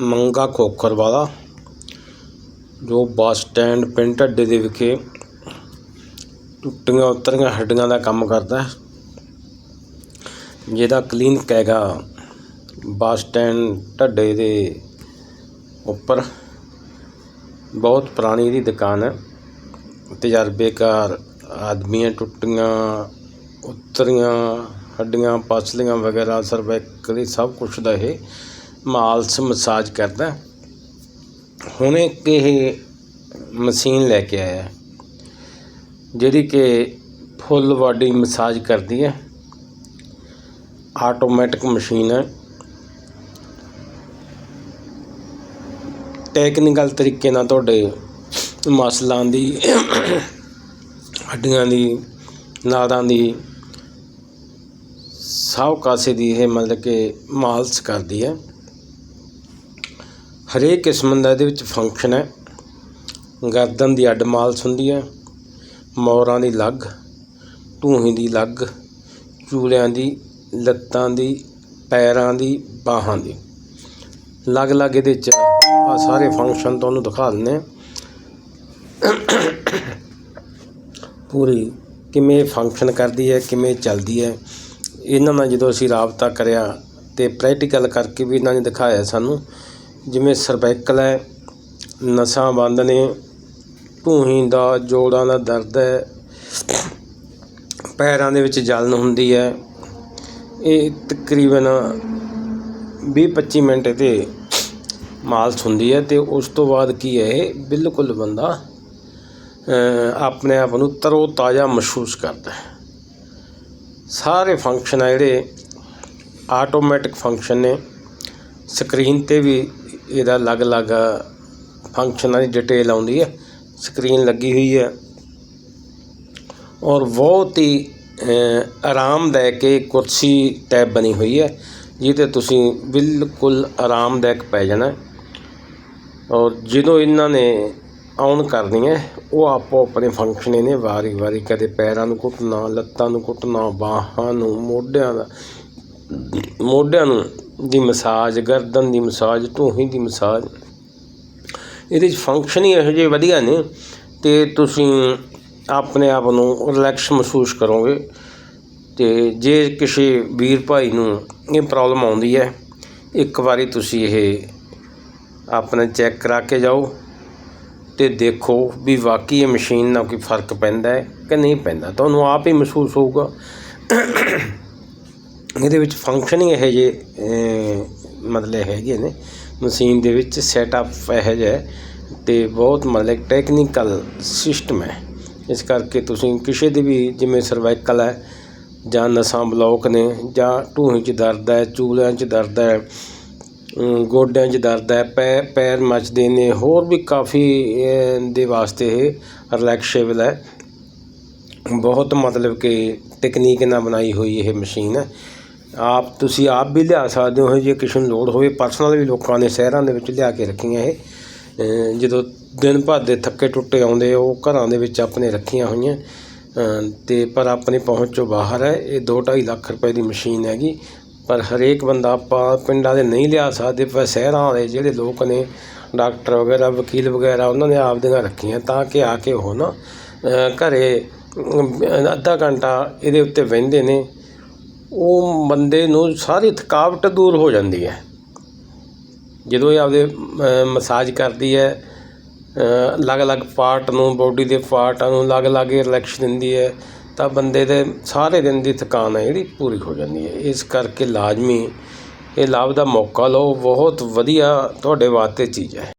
ਮੰਗਾ ਖੋਖਰ ਵਾਲਾ ਜੋ ਬੱਸ ਸਟੈਂਡ ਪਿੰਡ ਢੱਡੇ ਦੇ ਵਿਖੇ ਟੁੱਟੀਆਂ ਉਤਰੀਆਂ ਹੱਡੀਆਂ ਦਾ ਕੰਮ ਕਰਦਾ ਹੈ। ਜਿਹਦਾ ਕਲੀਨਿਕ ਹੈਗਾ ਬੱਸ ਸਟੈਂਡ ਢੱਡੇ ਦੇ ਉੱਪਰ। ਬਹੁਤ ਪੁਰਾਣੀ ਇਹਦੀ ਦੁਕਾਨ ਹੈ। ਤਜਰਬੇਕਾਰ ਆਦਮੀਆਂ ਟੁੱਟੀਆਂ ਉਤਰੀਆਂ ਹੱਡੀਆਂ, ਪਾਸਲੀਆਂ ਵਗੈਰਾ, ਸਰਵੈਕਲੀ ਸਭ ਕੁਛ ਦਾ ਇਹ ਮਾਲਸ ਮਸਾਜ ਕਰਦਾ। ਹੈ। ਹੁਣ ਇੱਕ ਇਹ ਮਸ਼ੀਨ ਲੈ ਕੇ ਆਇਆ। ਜਿਹੜੀ ਕਿ ਫੁੱਲ ਬਾਡੀ ਮਸਾਜ ਕਰਦੀ ਹੈ। ਆਟੋਮੈਟਿਕ ਮਸ਼ੀਨ ਹੈ। ਟੈਕਨੀਕਲ ਤਰੀਕੇ ਨਾਲ ਤੁਹਾਡੇ ਮਸਲਾਂ ਦੀ, ਹੱਡੀਆਂ ਦੀ, ਨਾੜਾਂ ਦੀ ਸਭ ਕਾਸੇ ਦੀ ਇਹ ਮਤਲਬ ਕਿ ਮਾਲਸ਼ ਕਰਦੀ ਹੈ। ਹਰੇਕ ਕਿਸਮ ਦਾ ਇਹਦੇ ਵਿੱਚ ਫੰਕਸ਼ਨ ਹੈ। ਗਰਦਨ ਦੀ ਅੱਡ ਮਾਲਸ਼ ਹੁੰਦੀ ਹੈ, ਮੋਰਾਂ ਦੀ ਲੱਗ ਢੂਹੀ ਦੀ ਲੱਗ ਚੂਲਿਆਂ ਦੀ, ਲੱਤਾਂ ਦੀ, ਪੈਰਾਂ ਦੀ, ਬਾਹਾਂ ਦੀ। ਅਲੱਗ ਅਲੱਗ ਇਹਦੇ ਚ ਆ ਸਾਰੇ ਫੰਕਸ਼ਨ ਤੁਹਾਨੂੰ ਦਿਖਾ ਦਿੰਦੇ ਹਾਂ। ਪੂਰੀ ਕਿਵੇਂ ਫੰਕਸ਼ਨ ਕਰਦੀ ਹੈ, ਕਿਵੇਂ ਚੱਲਦੀ ਹੈ। ਇਹਨਾਂ ਨਾਲ ਜਦੋਂ ਅਸੀਂ ਰਾਬਤਾ ਕਰਿਆ ਤੇ ਪ੍ਰੈਕਟੀਕਲ ਕਰਕੇ ਵੀ ਇਹਨਾਂ ਨੇ ਦਿਖਾਇਆ ਸਾਨੂੰ ਜਿਵੇਂ ਸਰਵਾਈਕਲ ਹੈ ਨਸਾਂ ਬੰਦ ਨੇ ਢੂਹੀ ਦਾ, ਜੋੜਾਂ ਦਾ ਦਰਦ ਹੈ, ਪੈਰਾਂ ਦੇ ਵਿੱਚ ਜਲਨ ਹੁੰਦੀ ਹੈ। ਇਹ ਤਕਰੀਬਨ 20-25 ਮਿੰਟ ਤੇ ਮਾਲਸ਼ ਹੁੰਦੀ ਹੈ ਤੇ ਉਸ ਤੋਂ ਬਾਅਦ ਕੀ ਹੈ, ਇਹ ਬਿਲਕੁਲ ਬੰਦਾ ਆਪਣੇ ਆਪ ਨੂੰ ਤਰੋ ਤਾਜ਼ਾ ਮਹਿਸੂਸ ਕਰਦਾ ਹੈ। ਸਾਰੇ ਫੰਕਸ਼ਨ ਆ ਜਿਹੜੇ ਆਟੋਮੈਟਿਕ ਫੰਕਸ਼ਨ ਨੇ ਸਕਰੀਨ ਤੇ ਵੀ ਇਹਦਾ ਅਲੱਗ-ਅਲੱਗ ਫੰਕਸ਼ਨਾਂ ਦੀ ਡਿਟੇਲ ਆਉਂਦੀ ਹੈ। ਸਕਰੀਨ ਲੱਗੀ ਹੋਈ ਹੈ। ਔਰ ਬਹੁਤ ਹੀ ਆਰਾਮਦਾਇਕ ਇਹ ਕੁਰਸੀ ਟੈਬ ਬਣੀ ਹੋਈ ਹੈ, ਜਿਹਦੇ ਤੁਸੀਂ ਬਿਲਕੁਲ ਆਰਾਮਦਾਇਕ ਪੈ ਜਾਣਾ। ਔਰ ਜਦੋਂ ਇਹਨਾਂ ਨੇ ਆਨ ਕਰਨੀ ਹੈ ਉਹ ਆਪੋ ਆਪਣੇ ਫੰਕਸ਼ਨ ਇਹਨੇ ਵਾਰੀ ਵਾਰੀ ਕਦੇ ਪੈਰਾਂ ਨੂੰ ਘੁੱਟਣਾ ਲੱਤਾਂ ਨੂੰ ਘੁੱਟਣਾ ਬਾਹਾਂ ਨੂੰ, ਮੋਢਿਆਂ ਦਾ, ਮੋਢਿਆਂ ਨੂੰ ਦੀ ਮਸਾਜ, ਗਰਦਨ ਦੀ ਮਸਾਜ, ਢੂਹੀ ਦੀ ਮਸਾਜ। ਇਹਦੇ 'ਚ ਫੰਕਸ਼ਨ ਹੀ ਇਹੋ ਜਿਹੇ ਵਧੀਆ ਨੇ ਤੇ ਤੁਸੀਂ ਆਪਣੇ ਆਪ ਨੂੰ ਰਿਲੈਕਸ ਮਹਿਸੂਸ ਕਰੋਗੇ। ਤੇ ਜੇ ਕਿਸੇ ਵੀਰ ਭਾਈ ਨੂੰ ਇਹ ਪ੍ਰੋਬਲਮ ਆਉਂਦੀ ਹੈ, ਇੱਕ ਵਾਰੀ ਤੁਸੀਂ ਇਹ ਆਪਣੇ ਚੈੱਕ ਕਰਾ ਕੇ ਜਾਓ ਤੇ ਦੇਖੋ ਵੀ ਵਾਕਈ ਇਹ ਮਸ਼ੀਨ ਨਾਲ ਕੋਈ ਫ਼ਰਕ ਪੈਂਦਾ ਹੈ ਕਿ ਨਹੀਂ ਪੈਂਦਾ। ਤੁਹਾਨੂੰ ਆਪ ਹੀ ਮਹਿਸੂਸ ਹੋਊਗਾ। ਇਹਦੇ ਵਿੱਚ ਫੰਕਸ਼ਨ ਹੀ ਇਹੋ ਜਿਹੇ ਮਤਲਬ ਹੈਗੇ ਨੇ। ਮਸ਼ੀਨ ਦੇ ਵਿੱਚ ਸੈਟਅਪ ਇਹੋ ਜਿਹਾ ਅਤੇ ਬਹੁਤ ਮਤਲਬ ਟੈਕਨੀਕਲ ਸਿਸਟਮ ਹੈ। ਇਸ ਕਰਕੇ ਤੁਸੀਂ ਕਿਸੇ ਦੇ ਵੀ ਜਿਵੇਂ ਸਰਵਾਈਕਲ ਹੈ ਜਾਂ ਨਸਾਂ ਬਲੌਕ ਨੇ ਜਾਂ ਢੂਹੀ 'ਚ ਦਰਦ ਹੈ, ਚੂਲਿਆਂ 'ਚ ਦਰਦ ਹੈ ਗੋਡਿਆਂ 'ਚ ਦਰਦ ਹੈ, ਪੈ, ਪੈਰ ਮੱਚਦੇ ਨੇ, ਹੋਰ ਵੀ ਕਾਫੀ ਦੇ ਵਾਸਤੇ ਇਹ ਰਿਲੈਕਸੇਬਲ ਹੈ। ਬਹੁਤ ਮਤਲਬ ਕਿ ਟੈਕਨੀਕ ਨਾਲ ਬਣਾਈ ਹੋਈ ਇਹ ਮਸ਼ੀਨ ਹੈ। ਆਪ ਤੁਸੀਂ ਆਪ ਵੀ ਲਿਆ ਸਕਦੇ ਹੋ ਜੇ ਕਿਸੇ ਨੂੰ ਲੋੜ ਹੋਵੇ। ਪਰਸਨਲ ਵੀ ਲੋਕਾਂ ਨੇ ਸ਼ਹਿਰਾਂ ਦੇ ਵਿੱਚ ਲਿਆ ਕੇ ਰੱਖੀਆਂ ਇਹ। ਜਦੋਂ ਦਿਨ ਭਰ ਦੇ ਥੱਕੇ ਟੁੱਟੇ ਆਉਂਦੇ ਉਹ ਘਰਾਂ ਦੇ ਵਿੱਚ ਆਪਣੇ ਰੱਖੀਆਂ ਹੋਈਆਂ। ਅਹ ਤੇ ਪਰ ਆਪਣੀ ਪਹੁੰਚ 'ਚੋਂ ਬਾਹਰ ਹੈ। ਇਹ 2.5 ਲੱਖ ਰੁਪਏ ਦੀ ਮਸ਼ੀਨ ਹੈਗੀ। ਪਰ ਹਰੇਕ ਬੰਦਾ ਆਪਾਂ ਪਿੰਡਾਂ ਦੇ ਨਹੀਂ ਲਿਆ ਸਕਦੇ, ਪਰ ਸ਼ਹਿਰਾਂ ਵਾਲੇ ਜਿਹੜੇ ਲੋਕ ਨੇ, ਡਾਕਟਰ ਵਗੈਰਾ, ਵਕੀਲ ਵਗੈਰਾ, ਉਹਨਾਂ ਨੇ ਆਪ ਦੀਆਂ ਰੱਖੀਆਂ ਤਾਂ ਕਿ ਆ ਕੇ ਉਹ ਨਾ, ਅਹ ਘਰੇ ਅੱਧਾ ਘੰਟਾ ਇਹਦੇ ਉੱਤੇ ਬਹਿੰਦੇ ਨੇ। ਉਹ ਬੰਦੇ ਨੂੰ ਸਾਰੀ ਥਕਾਵਟ ਦੂਰ ਹੋ ਜਾਂਦੀ ਹੈ। ਜਦੋਂ ਇਹ ਆਪਦੇ ਮਸਾਜ ਕਰਦੀ ਹੈ ਅਲੱਗ-ਅਲੱਗ ਪਾਰਟ ਨੂੰ, ਬੋਡੀ ਦੇ ਪਾਰਟਾਂ ਨੂੰ ਅਲੱਗ-ਅਲੱਗ ਰਿਲੈਕਸ ਦਿੰਦੀ ਹੈ, ਤਾਂ ਬੰਦੇ ਦੇ ਸਾਰੇ ਦਿਨ ਦੀ ਥਕਾਨ ਹੈ ਜਿਹੜੀ ਪੂਰੀ ਹੋ ਜਾਂਦੀ ਹੈ। ਇਸ ਕਰਕੇ ਲਾਜ਼ਮੀ ਇਹ ਲਾਭ ਦਾ ਮੌਕਾ ਲਓ। ਬਹੁਤ ਵਧੀਆ ਤੁਹਾਡੇ ਵਾਸਤੇ ਚੀਜ਼ ਹੈ।